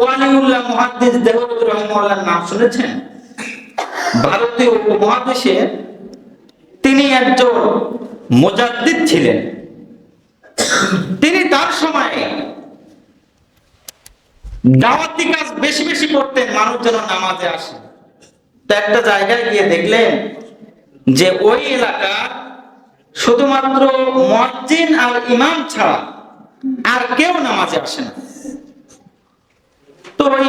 ওয়ালিউল্লাহ মুহাদ্দিস দেহলভী রহিমাল্লাহর নাম শুনেছেন? ভারতীয় উপমহাদেশে তিনি একজন মুজাদ্দিদ ছিলেন। তিনি তার সময়ে দাওয়াতি কাজ বেশি বেশি করতেন, মানুষ যেন নামাজে আসে। তো একটা জায়গায় গিয়ে দেখলেন যে ওই এলাকা শুধুমাত্র মসজিদ আর ইমাম ছাড়া আর কেউ নামাজে আসে না। তো ওই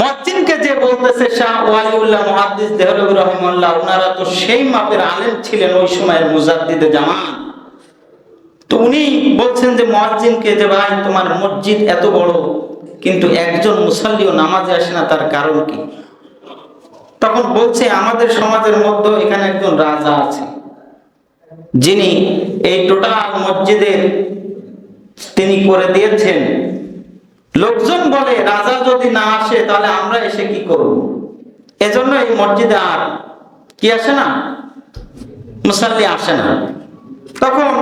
মসজিদকে যে বলতেছে শাহ ওয়ালিউল্লাহ মুহাদ্দিস দেহলভী রহিমাল্লাহ, ওনারা তো সেই মাপের আলেম ছিলেন ওই সময়ের মুজাদ্দিদে জামান তো উনি বলছেন যে মসজিদকে যে ভাই, তোমার মসজিদ এত বড়, কিন্তু একজন মুসল্লিও নামাজে আসে না, তার কারণ কি? তখন বলছে, আমাদের সমাজের মধ্যে এখানে একজন রাজা আছে। যিনি এই টোটাল মসজিদের তিনি করে দিয়েছেন। লোকজন বলে, রাজা যদি না আসে, তাহলে আমরা এসে কি করব? এজন্য এই মসজিদে আর কি আসে না? মুসাল্লি আসে না। তখন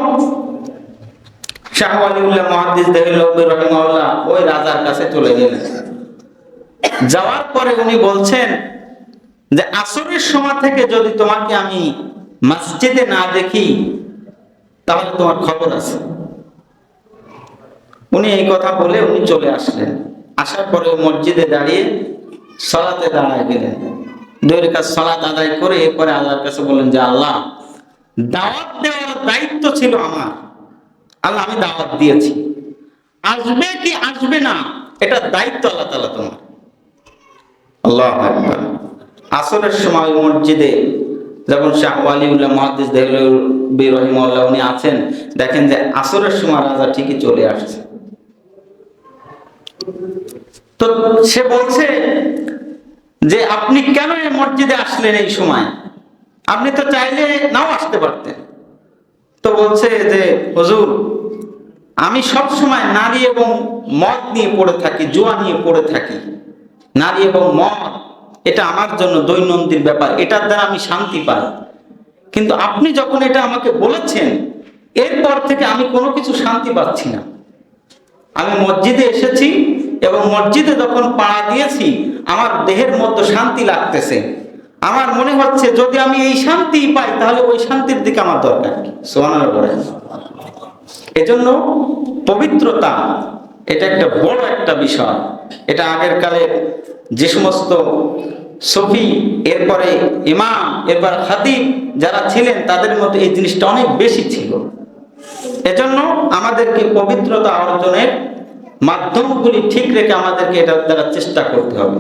শাহ আলিউল্লাহ মহাদিস দেহিল্লাহ রহিমাল্লাহ ওই রাজার কাছে চলে গেলেন। যাওয়ার পরে উনি বলছেন যে, আসরের সময় থেকে যদি তোমাকে আমি মসজিদে না দেখি, তাহলে তোমার খবর আছে। উনি এই কথা বলে উনি চলে আসলেন। আসার পরে মসজিদে দাঁড়িয়ে সলাতে দাঁড়ায় গেলেন। দুই কাজ সলাত আদায় করে এরপরে আল্লাহর কাছে বললেন যে, আল্লাহ, দাওয়াত দেওয়ার দায়িত্ব ছিল আমার। আল্লাহ, আমি দাওয়াত দিয়েছি। আসবে কি আসবে না, এটা দায়িত্ব আল্লাহ তালা তোমার। আল্লাহ আকবার। আসরের সময় মসজিদে যখন শাহ ওয়ালিউল্লাহ মহাদিস দেহলবী রহিমাল্লাহ উনি আছেন, দেখেন যে আসরের সময় রাজা ঠিকই চলে আসছে। তো সে বলছে যে আপনি কেন এই মসজিদে আসলেন এই সময়? আপনি তো চাইলে নাও আসতে পারতেন। তো বলছে যে, হুজুর, আমি সব সময় নারী এবং মদ নিয়ে পড়ে থাকি, জুয়া নিয়ে পড়ে থাকি। নারী এবং মদ, এটা আমার জন্য দৈনন্দিন ব্যাপার, এটার দ্বারা আমি শান্তি পাই। কিন্তু আপনি যখন এটা আমাকে বলেছেন, এরপর থেকে আমি কোনো কিছু শান্তি পাচ্ছি না। আমি মসজিদে এসেছি এবং মসজিদে যখন পাড়া দিয়েছি, আমার দেহের মধ্যে শান্তি লাগতেছে। আমার মনে হচ্ছে যদি আমি এই শান্তি পাই, তাহলে ওই শান্তির দিকে আমার দরকার কি? সোহানার এজন্য পবিত্রতা, এটা একটা বড় একটা বিষয়। এটা আগের কালে যে সমস্ত সফি, এরপরে ইমাম, এরপর খাতিব যারা ছিলেন, তাদের মধ্যে এই জিনিসটা অনেক বেশি ছিল। এজন্য আমাদেরকে পবিত্রতা অর্জনের মাধ্যমগুলি ঠিক রেখে আমাদেরকে এটা দ্বারা চেষ্টা করতে হবে।